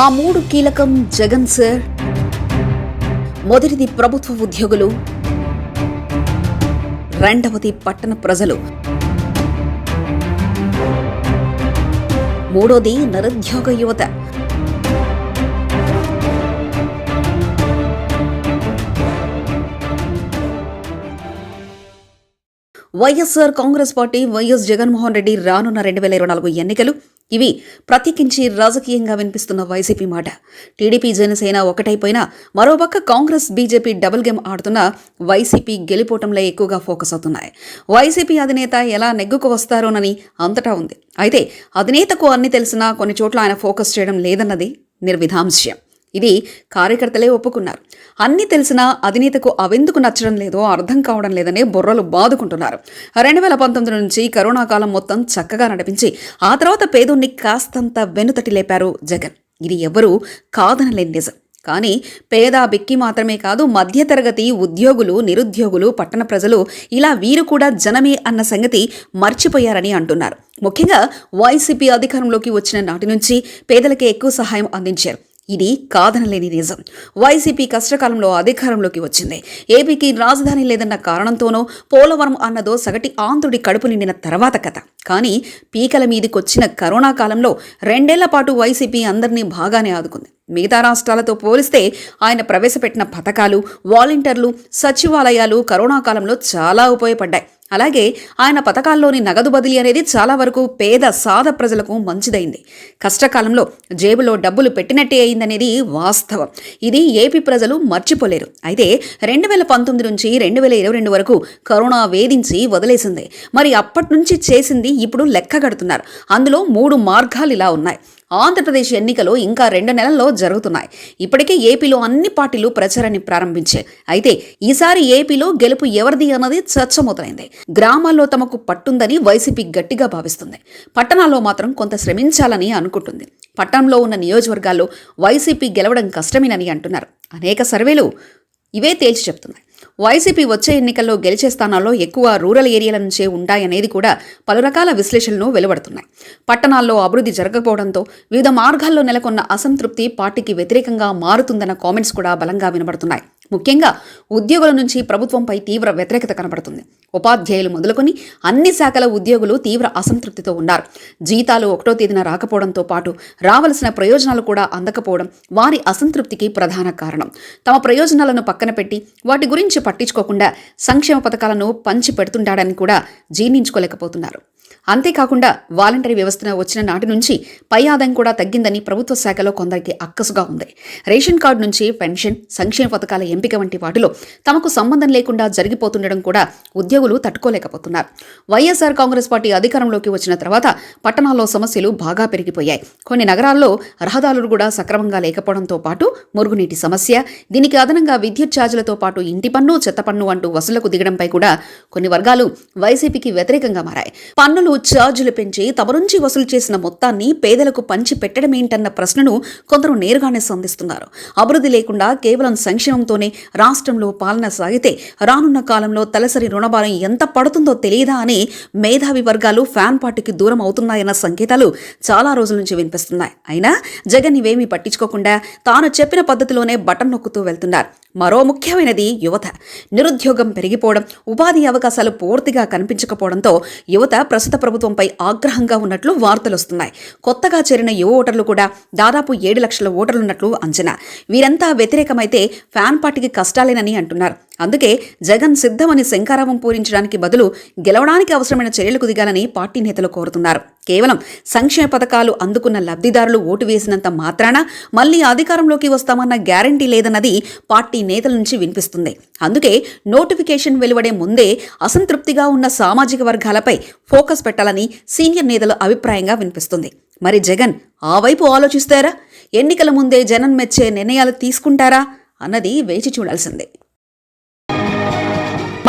ఆ మూడు కీలకం జగన్ సార్ మొదటిది ప్రభుత్వ ఉద్యోగులు రెండవది పట్టణ ప్రజలు. మూడోది నిరుద్యోగ యువత. YSR Congress party YS Jaganmohan Reddy రానున్న రెండు వేల ఇరవై నాలుగు ఎన్నికలు ఇవి ప్రత్యేకించి రాజకీయంగా వినిపిస్తున్న వైసీపీ మాట. టీడీపీ జనసేన ఒకటైపోయినా మరోపక్క కాంగ్రెస్ బీజేపీ డబుల్ గేమ్ ఆడుతున్న వైసీపీ గెలిపోవటంలో ఎక్కువగా ఫోకస్ అవుతున్నాయి. వైసీపీ అధినేత ఎలా నెగ్గుకు వస్తారోనని అంతటా ఉంది. అయితే అధినేతకు అన్ని తెలిసినా కొన్ని చోట్ల ఆయన ఫోకస్ చేయడం లేదన్నది నిర్విధాంశయం. ఇది కార్యకర్తలే ఒప్పుకున్నారు. అన్నీ తెలిసినా అధినేతకు అవెందుకు నచ్చడం లేదో అర్థం కావడం లేదని బుర్రలు బాదుకుంటున్నారు. రెండు వేల పంతొమ్మిది నుంచి కరోనా కాలం మొత్తం చక్కగా నడిపించి ఆ తర్వాత పేదోన్ని కాస్తంత వెనుతటి లేపారు జగన్. ఇది ఎవరూ కాదనలేని నిజం. కానీ పేద బిక్కి మాత్రమే కాదు మధ్యతరగతి ఉద్యోగులు నిరుద్యోగులు పట్టణ ప్రజలు ఇలా వీరు కూడా జనమే అన్న సంగతి మర్చిపోయారని అంటున్నారు. ముఖ్యంగా వైసీపీ అధికారంలోకి వచ్చిన నాటి నుంచి పేదలకే ఎక్కువ సహాయం అందించారు. ఇది కాదనలేని నిజం వైసీపీ కష్టకాలంలో అధికారంలోకి వచ్చింది. ఏపీకి రాజధాని లేదన్న కారణంతోనో పోలవరం అన్నదో సగటి ఆంధ్రుడి కడుపు నిండిన తర్వాత కథ. కానీ పీకల మీదికొచ్చిన కరోనా కాలంలో రెండేళ్ళ పాటు వైసీపీ అందరినీ బాగానే ఆదుకుంది. మిగతా రాష్ట్రాలతో పోలిస్తే ఆయన ప్రవేశపెట్టిన పథకాలు వాలంటీర్లు సచివాలయాలు కరోనా కాలంలో చాలా ఉపయోగపడ్డాయి. అలాగే ఆయన పథకాల్లోని నగదు బదిలీ అనేది చాలా వరకు పేద సాద ప్రజలకు మంచిదైంది. కష్టకాలంలో జేబులో డబ్బులు పెట్టినట్టే అయిందనేది వాస్తవం. ఇది ఏపీ ప్రజలు మర్చిపోలేరు. అయితే రెండు వేల పంతొమ్మిది నుంచి రెండు వేల ఇరవై రెండు వరకు కరోనా వేధించి వదిలేసింది. మరి అప్పటి నుంచి చేసింది ఇప్పుడు లెక్క కడుతున్నారు. అందులో మూడు మార్గాలు ఇలా ఉన్నాయి. ఆంధ్రప్రదేశ్ ఎన్నికలు ఇంకా రెండు నెలల్లో జరుగుతున్నాయి. ఇప్పటికే ఏపీలో అన్ని పార్టీలు ప్రచారాన్ని ప్రారంభించాయి. అయితే ఈసారి ఏపీలో గెలుపు ఎవరిది అన్నది చర్చ మొదలైంది గ్రామాల్లో తమకు పట్టుందని వైసీపీ గట్టిగా భావిస్తుంది. పట్టణాల్లో మాత్రం కొంత శ్రమించాలని అనుకుంటుంది. పట్టణంలో ఉన్న నియోజకవర్గాల్లో వైసీపీ గెలవడం కష్టమేనని అంటున్నారు. అనేక సర్వేలు ఇవే తేల్చి చెప్తున్నాయి. వైసీపీ వచ్చే ఎన్నికల్లో గెలిచే స్థానాల్లో ఎక్కువ రూరల్ ఏరియాల నుంచే ఉంటాయనేది కూడా పలు రకాల విశ్లేషణలు వెలువడుతున్నాయి. పట్టణాల్లో అభివృద్ధి జరగకపోవడంతో వివిధ మార్గాల్లో నెలకొన్న అసంతృప్తి పార్టీకి వ్యతిరేకంగా మారుతుందన్న కామెంట్స్ కూడా బలంగా వినబడుతున్నాయి. ముఖ్యంగా ఉద్యోగుల నుంచి ప్రభుత్వంపై తీవ్ర వ్యతిరేకత కనబడుతుంది. ఉపాధ్యాయులు మొదలుకొని అన్ని శాఖల ఉద్యోగులు తీవ్ర అసంతృప్తితో ఉన్నారు. జీతాలు ఒకటో తేదీన రాకపోవడంతో పాటు రావలసిన ప్రయోజనాలు కూడా అందకపోవడం వారి అసంతృప్తికి ప్రధాన కారణం. తమ ప్రయోజనాలను పక్కన పెట్టి వాటి గురించి పట్టించుకోకుండా సంక్షేమ పథకాలను పంచి పెడుతుంటాడని కూడా జీర్ణించుకోలేకపోతున్నారు. అంతేకాకుండా వాలంటరీ వ్యవస్థ వచ్చిన నాటి నుంచి పై ఆదాయం కూడా తగ్గిందని ప్రభుత్వ శాఖలో కొందరికి అక్కసుగా ఉంది. రేషన్ కార్డు నుంచి పెన్షన్ సంక్షేమ పథకాల ఎంపిక వంటి వాటిలో తమకు సంబంధం లేకుండా జరిగిపోతుండడం కూడా ఉద్యోగులు తట్టుకోలేకపోతున్నారు. వైఎస్ఆర్ కాంగ్రెస్ పార్టీ అధికారంలోకి వచ్చిన తర్వాత పట్టణాల్లో సమస్యలు బాగా పెరిగిపోయాయి. కొన్ని నగరాల్లో రహదారులు కూడా సక్రమంగా లేకపోవడంతో పాటు మురుగునీటి సమస్య దీనికి అదనంగా విద్యుత్ ఛార్జీలతో పాటు ఇంటి పన్ను చెత్త పన్ను అంటూ వసూలకు దిగడంపై కూడా కొన్ని వర్గాలు వైసీపీకి వ్యతిరేకంగా మారాయి. పన్ను పన్నులు ఛార్జీలు పెంచి తమ నుంచి వసూలు చేసిన మొత్తాన్ని పేదలకు పంచి పెట్టడమేంటన్న ప్రశ్నను కొందరు నేరుగానే సంధిస్తున్నారు. అభివృద్ధి లేకుండా కేవలం సంక్షేమంతోనే రాష్ట్రంలో పాలన సాగితే రానున్న కాలంలో తలసరి రుణభారం ఎంత పడుతుందో తెలియదా అని మేధావి వర్గాలు ఫ్యాన్ పార్టీకి దూరం అవుతున్నాయన్న సంకేతాలు చాలా రోజుల నుంచి వినిపిస్తున్నాయి. అయినా జగన్ ఇవేమీ పట్టించుకోకుండా తాను చెప్పిన పద్ధతిలోనే బటన్ నొక్కుతూ వెళ్తున్నారు. మరో ముఖ్యమైనది యువత. నిరుద్యోగం పెరిగిపోవడం ఉపాధి అవకాశాలు పూర్తిగా కనిపించకపోవడంతో యువత ప్రస్తుత ప్రభుత్వంపై ఆగ్రహంగా ఉన్నట్లు వార్తలు వస్తున్నాయి. కొత్తగా చేరిన యువ ఓటర్లు కూడా దాదాపు ఏడు లక్షల ఓటర్లున్నట్లు అంచనా. వీరంతా వ్యతిరేకమైతే ఫ్యాన్ పార్టీకి కష్టాలేనని అంటున్నారు. అందుకే జగన్ సిద్ధమని శంకారావం పూరించడానికి బదులు గెలవడానికి అవసరమైన చర్యలకు దిగాలని పార్టీ నేతలు కోరుతున్నారు. కేవలం సంక్షేమ పథకాలు అందుకున్న లబ్ధిదారులు ఓటు వేసినంత మాత్రాన మళ్ళీ అధికారంలోకి వస్తామన్న గ్యారంటీ లేదన్నది పార్టీ నేతల నుంచి వినిపిస్తుంది. అందుకే నోటిఫికేషన్ వెలువడే ముందే అసంతృప్తిగా ఉన్న సామాజిక వర్గాలపై ఫోకస్ పెట్టాలని సీనియర్ నేతల అభిప్రాయంగా వినిపిస్తుంది. మరి జగన్ ఆ వైపు ఆలోచిస్తారా? ఎన్నికల ముందే జనం మెచ్చే నిర్ణయాలు తీసుకుంటారా? అన్నది వేచి చూడాల్సిందే.